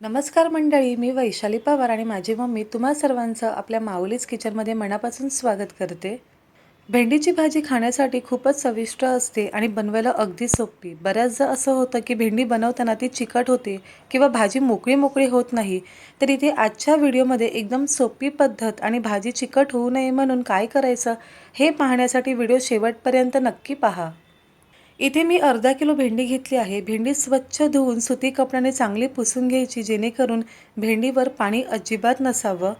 नमस्कार मंडळी मी वैशाली पवार आणि माझी मम्मी तुम्हा सर्वांचं आपल्या माऊलीच किचनमध्ये मनापासून स्वागत करते. भेंडीची भाजी खाण्यासाठी खूपच चविष्ट असते आणि बनवायला अगदी सोपी. बऱ्याचदा असं होतं की भेंडी बनवताना ती चिकट होते किंवा भाजी मोकळी मोकळी होत नाही तर इथे आजच्या व्हिडिओमध्ये एकदम सोपी पद्धत आणि भाजी चिकट होऊ नये म्हणून काय करायचं हे पाहण्यासाठी व्हिडिओ शेवटपर्यंत नक्की पहा. इथे मी अर्धा किलो भेंडी घेतली आहे. भेंडी स्वच्छ धुवून सुती कपड्याने चांगली पुसून घ्यायची जेणेकरून भेंडीवर पाणी अजिबात नसावं.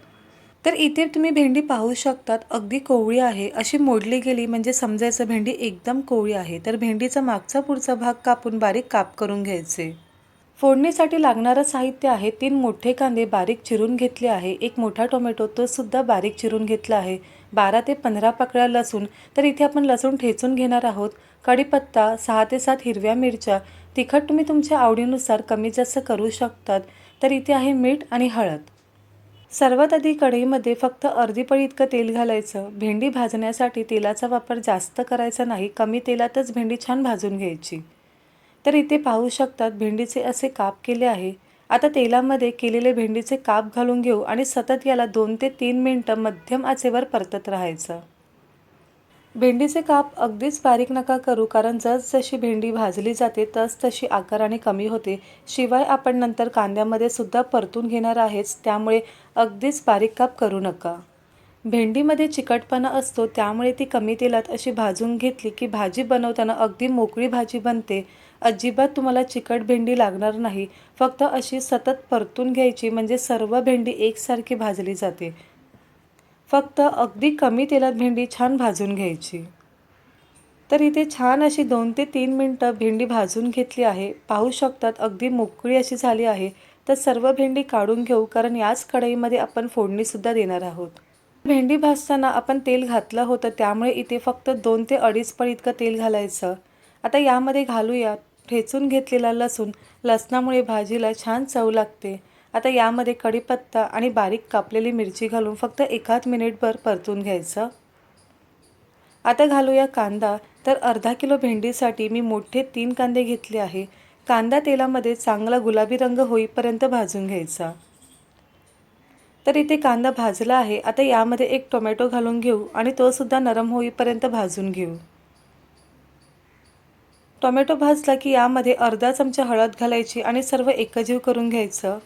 तर इथे तुम्ही भेंडी पाहू शकतात अगदी कोवळी आहे. अशी मोडली गेली म्हणजे समजायचं भेंडी एकदम कोवळी आहे. तर भेंडीचा मागचा पुढचा भाग कापून बारीक काप करून घ्यायचे. फोडणीसाठी लागणारं साहित्य आहे. तीन मोठे कांदे बारीक चिरून घेतले आहे. एक मोठा टोमॅटो तो सुद्धा बारीक चिरून घेतला आहे. बारा ते पंधरा पाकळ्या लसूण तर इथे आपण लसूण ठेचून घेणार आहोत. कढीपत्ता सहा ते सात हिरव्या मिरच्या तिखट तुम्ही तुमच्या आवडीनुसार कमी जास्त करू शकतात. तर इथे आहे मीठ आणि हळद. सर्वात आधी कढईमध्ये फक्त अर्धी पळी इतकं तेल घालायचं. भेंडी भाजण्यासाठी तेलाचा वापर जास्त करायचा नाही कमी तेलातच भेंडी छान भाजून घ्यायची. तर इथे पाहू शकतात भेंडीचे असे काप केले आहे. आता तेलामध्ये केलेले भेंडीचे काप घालून घेऊ आणि सतत याला दोन ते तीन मिनटं मध्यम आचेवर परतत राहायचं. भेंडीचे काप अगदीच बारीक नका करू कारण जसजशी भेंडी भाजली जाते तस तशी आकाराने कमी होते. शिवाय आपण नंतर कांद्यामध्ये सुद्धा परतून घेणार आहेच त्यामुळे अगदीच बारीक काप करू नका. भेंडीमध्ये चिकटपणा असतो त्यामुळे ती कमी तेलात अशी भाजून घेतली की भाजी बनवताना अगदी मोकळी भाजी बनते. अजिबात तुम्हाला चिकट भेंडी लागणार नाही. फक्त अशी सतत परतून घ्यायची म्हणजे सर्व भेंडी एकसारखी भाजली जाते. फक्त अगदी कमी तेलात भेंडी छान भाजून घ्यायची. तर इथे छान अशी दोन ते तीन मिनटं भेंडी भाजून घेतली आहे. पाहू शकतात अगदी मोकळी अशी झाली आहे. तर सर्व भेंडी काढून घेऊ कारण याच कढईमध्ये आपण फोडणीसुद्धा देणार आहोत. भेंडी भाजताना आपण तेल घातलं होतं त्यामुळे इथे फक्त दोन ते अडीच पळ इतकं तेल घालायचं. आता यामध्ये घालूयात. ठेचून घेतलेला लसूण लसणामुळे भाजीला छान चव लागते. आता यामध्ये कढीपत्ता आणि बारीक कापलेली मिरची घालून फक्त एकाच मिनिटभर परतून घ्यायचं. आता घालूया कांदा. तर अर्धा किलो भेंडीसाठी मी मोठे तीन कांदे घेतले आहे. कांदा तेलामध्ये चांगला गुलाबी रंग होईपर्यंत भाजून घ्यायचा. तर इथे कांदा भाजला आहे. आता यामध्ये एक टोमॅटो घालून घेऊ आणि तोसुद्धा नरम होईपर्यंत भाजून घेऊ. टोमॅटो भाजला की यामध्ये अर्धा चमचा हळद घालायची आणि सर्व एकजीव करून घ्यायचं.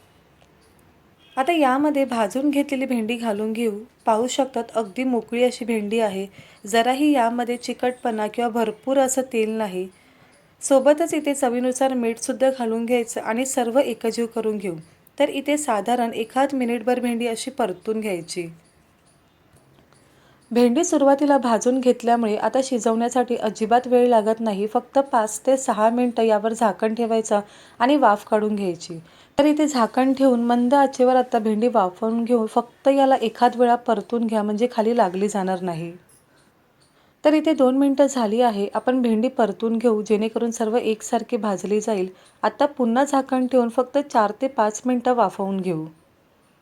आता यामध्ये भाजून घेतलेली भेंडी घालून घेऊ. पाहू शकतात अगदी मोकळी अशी भेंडी आहे. जराही यामध्ये चिकटपणा किंवा भरपूर असं तेल नाही. सोबतच इथे चवीनुसार मीठसुद्धा घालून घ्यायचं आणि सर्व एकजीव करून घेऊ. तर इथे साधारण एखाद मिनिटभर भेंडी अशी परतून घ्यायची. भेंडी सुरुवातीला भाजून घेतल्यामुळे आता शिजवण्यासाठी अजिबात वेळ लागत नाही. फक्त पाच ते सहा मिनटं यावर झाकण ठेवायचं आणि वाफ काढून घ्यायची. तर इथे झाकण ठेवून मंद आचेवर आता भेंडी वाफवून घेऊन फक्त याला एखाद वेळा परतून घ्या म्हणजे खाली लागली जाणार नाही. तर इथे दोन मिनटं झाली आहे. आपण भेंडी परतून घेऊ जेणेकरून सर्व एकसारखी भाजली जाईल. आता पुन्हा झाकण ठेवून फक्त चार ते पाच मिनटं वाफवून घेऊ.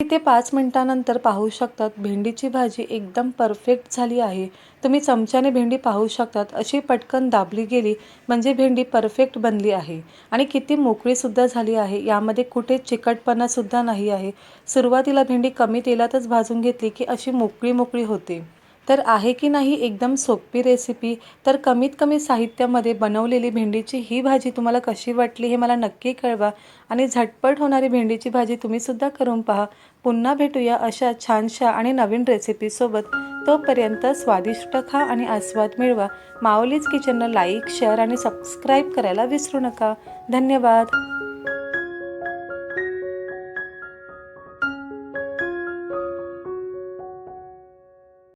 इथे पाच मिनटानंतर पाहू शकतात भेंडीची भाजी एकदम परफेक्ट झाली आहे. तुम्ही चमच्याने भेंडी पाहू शकतात अशी पटकन दाबली गेली म्हणजे भेंडी परफेक्ट बनली आहे. आणि किती मोकळीसुद्धा झाली आहे यामध्ये कुठे चिकटपणासुद्धा नाही आहे. सुरुवातीला भेंडी कमी तेलातच भाजून घेतली की अशी मोकळी मोकळी होते. तर आहे की नाही एकदम सोपी रेसिपी तर कमीत कमी साहित्यामध्ये बनवलेली भेंडीची ही भाजी तुम्हाला कशी वाटली हे मला नक्की कळवा. आणि झटपट होणारी भेंडीची भाजी तुम्हीसुद्धा करून पहा. पुन्हा भेटूया अशा छानशा आणि नवीन रेसिपीसोबत तोपर्यंत स्वादिष्ट खा आणि आस्वाद मिळवा. माऊलीज किचनला लाईक शेअर आणि सबस्क्राईब करायला विसरू नका. धन्यवाद.